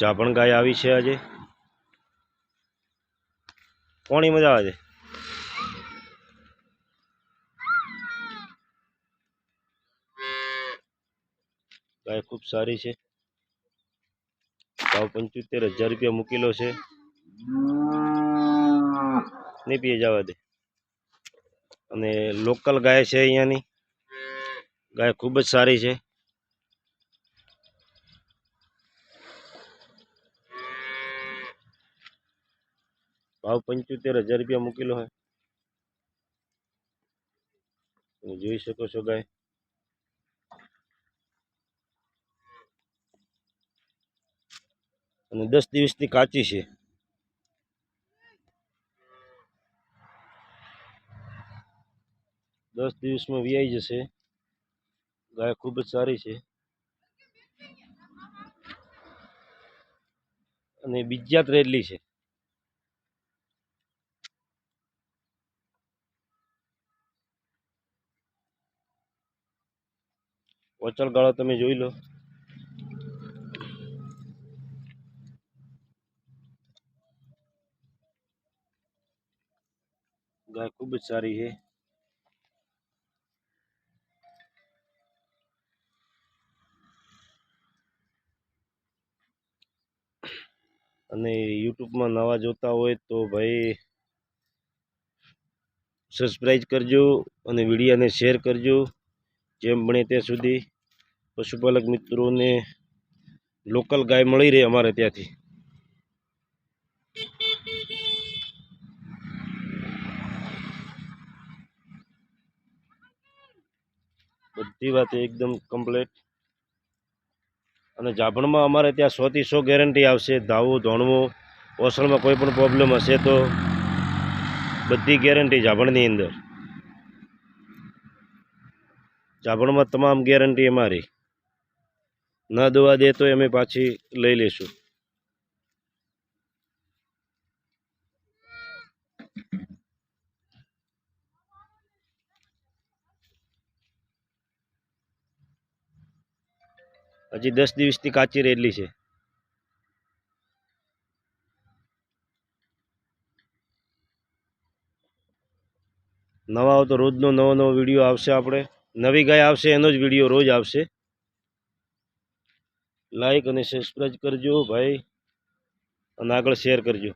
જાભણ ગાય આવી છે આજે. કોની મજા આવે છે. ગાય ખૂબ સારી છે. ભાવ પંચોતેર હજાર રૂપિયા મૂકેલો છે. નહીં પીએ જવા દે. અને લોકલ ગાય છે અહીંયાની. ગાય ખૂબ જ સારી છે. ભાવ પંચોતેર હજાર રૂપિયા મૂકેલો હોય તમે જોઈ શકો છો ગાય. અને દસ દિવસથી કાચી છે. દસ દિવસમાં વ્યાઈ જશે. ગાય ખૂબ જ સારી છે. અને બીજાત રેડલી છે. ઓચલ ગાળો તમે જોઈ લો. ગાય ખૂબ જ સારી છે. અને યુટ્યુબમાં નવા જોતા હોય તો ભાઈ સબસ્ક્રાઈબ કરજો અને વિડીયોને શેર કરજો. જેમ બને ત્યાં સુધી પશુપાલક મિત્રોને લોકલ ગાય મળી રહે અમારે ત્યાંથી. બધી વાત એકદમ કમ્પ્લેટ અને જાભણમાં અમારે ત્યાં સોથી સો ગેરંટી આવશે ધાવું ધોણવું ઓસણમાં કોઈ પણ પ્રોબ્લેમ હશે તો બધી ગેરંટી જાભણની અંદર. જાભણમાં તમામ ગેરંટી અમારી ન દવા દે તો અમે પાછી લઈ લેશું હજી દસ દિવસની કાચી રેડલી છે. નવા આવતો રોજનો નવો નવો વીડિયો આવશે આપણે. નવી ગાય આવશે, એનો જ વીડિયો રોજ આવશે. લાઈક અને સબસ્ક્રાઈબ કરજો ભાઈ. અને આગળ શેર કરજો.